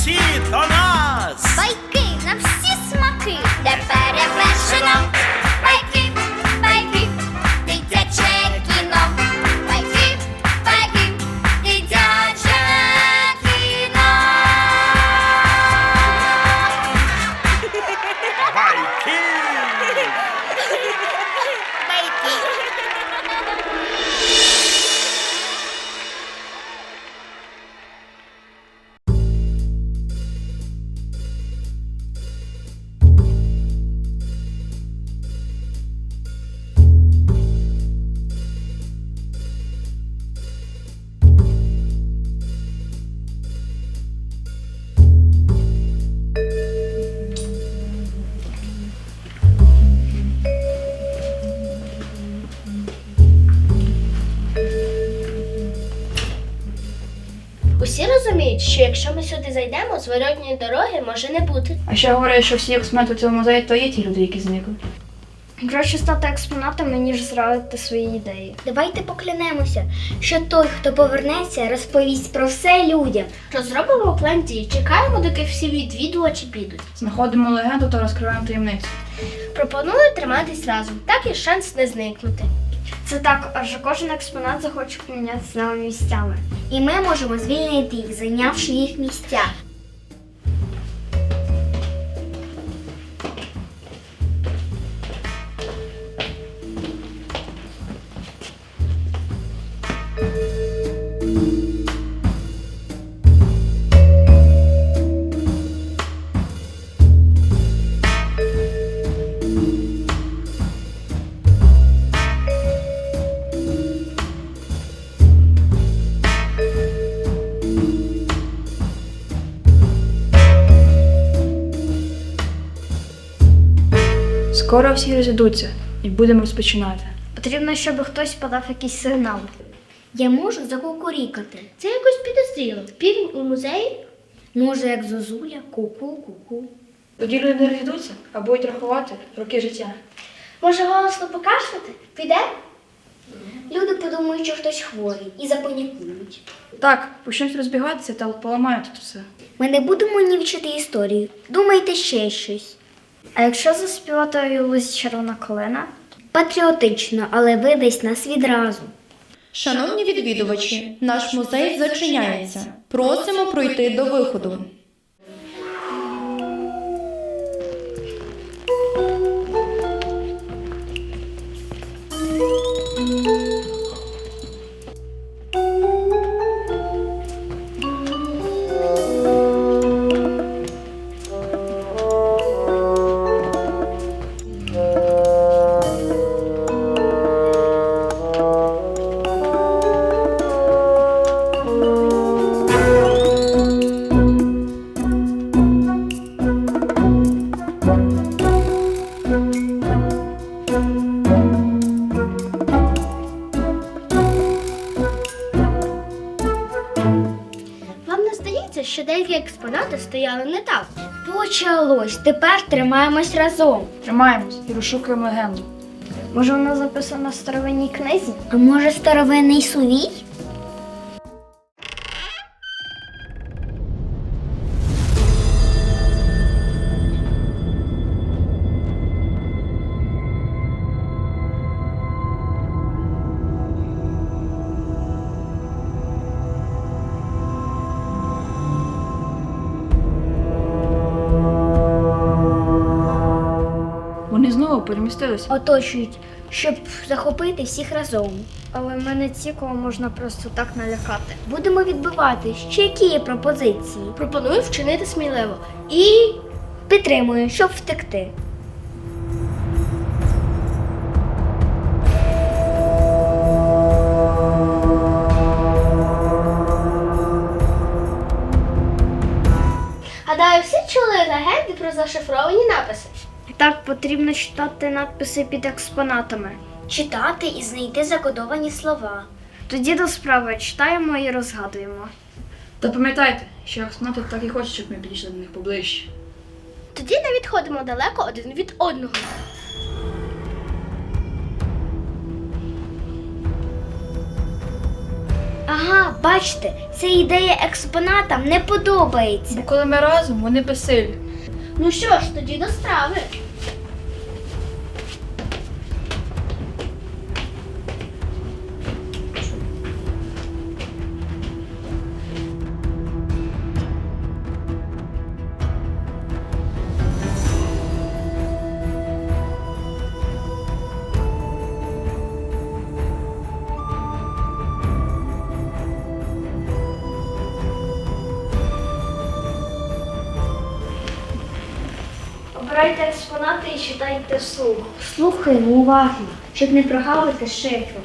seat on розуміють, що якщо ми сюди зайдемо, зворотньої дороги може не бути. А ще говорять, що всі експонати у цьому музеї то є ті люди, які зникли. Краще стати експонатами, ніж зрадити свої ідеї. Давайте поклянемося, що той, хто повернеться, розповість про все людям. Розробимо план дій, чекаємо, доки всі відвідувачі підуть. Знаходимо легенду та розкриваємо таємницю. Пропоную триматись разом, так є шанс не зникнути. Це так, аж кожен експонат захоче помінятися з нами місцями. І ми можемо звільнити їх, зайнявши їх місця. Скоро всі розійдуться і будемо розпочинати. Потрібно, щоб хтось подав якийсь сигнал. Я можу закукурікати. Це якось підозріло. Півень у музеї? Може, як зозуля, ку-ку, ку-ку. Тоді люди не розійдуться, а будуть рахувати роки життя. Може голосно покашляти? Піде? Люди подумають, що хтось хворий і запанікують. Так, почнуть розбігатися та поламають тут все. Ми не будемо нівчити історію. Думайте ще щось. А якщо заспівати лузі червона колена? Патріотично, але видасть нас відразу. Шановні відвідувачі, наш музей зачиняється. Просимо пройти до виходу. Вам не здається, що деякі експонати стояли не так? Почалось. Тепер тримаємось разом. Тримаємось і розшукуємо легенду. Може, вона записана в старовинній книзі? А може старовинний сувій? Вони перемістилися. Оточують, щоб захопити всіх разом. Але ми не ті, кого можна просто так налякати. Будемо відбивати. Ще які є пропозиції? Пропоную вчинити сміливо. І Підтримую, щоб втекти. гадаю, всі чули легенди про зашифровані написи. Так, потрібно читати надписи під експонатами. Читати і знайти закодовані слова. Тоді до справи читаємо і розгадуємо. Та пам'ятайте, що експонати так і хочуть, щоб ми підійшли до них поближче. Тоді не відходимо далеко один від одного. Ага, бачите, ця ідея експонатам не подобається. Бо коли ми разом, вони безсилі. Ну що ж, тоді до страви. Обирайте експонати і читайте вслух. Слухаємо уважно, щоб не прогавити шифру.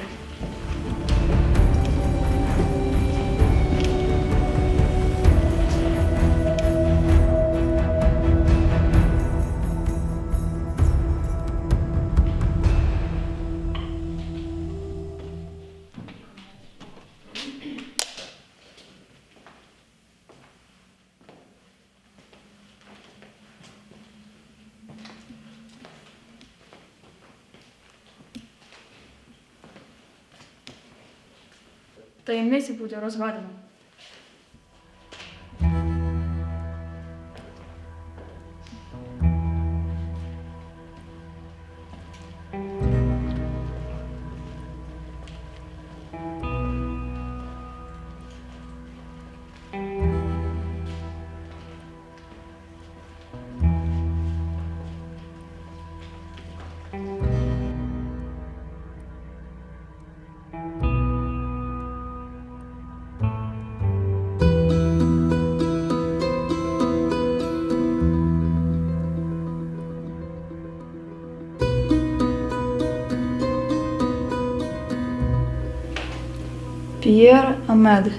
Таємниця буде розгадана. П'єр Амед.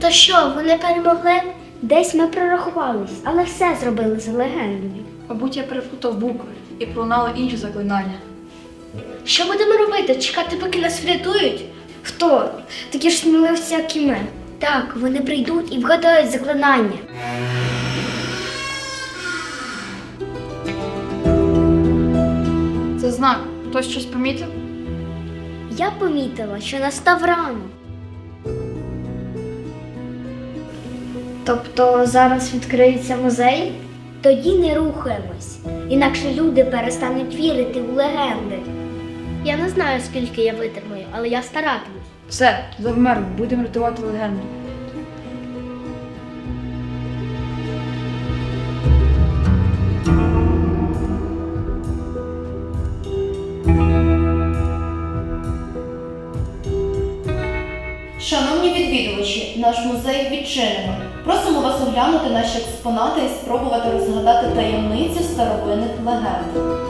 То що, вони перемогли? Десь ми прорахувались, але все зробили за легендою. Мабуть, я переплутав букви і пролунали інші заклинання. Що будемо робити? Чекати, поки нас врятують? Хто? Такі ж сміливці, як і ми. Так, вони прийдуть і вгадають заклинання. Це знак. Хтось щось помітив? Я помітила, що настав ранок. Тобто зараз відкриється музей? Тоді не рухаємось, інакше люди перестануть вірити у легенди. Я не знаю, скільки я витримаю, але я старатимусь. Все, завмерли, будемо рятувати легенду. Шановні відвідувачі, наш музей відчинено. Просимо вас оглянути наші експонати і спробувати розгадати таємниці старовинних легенд.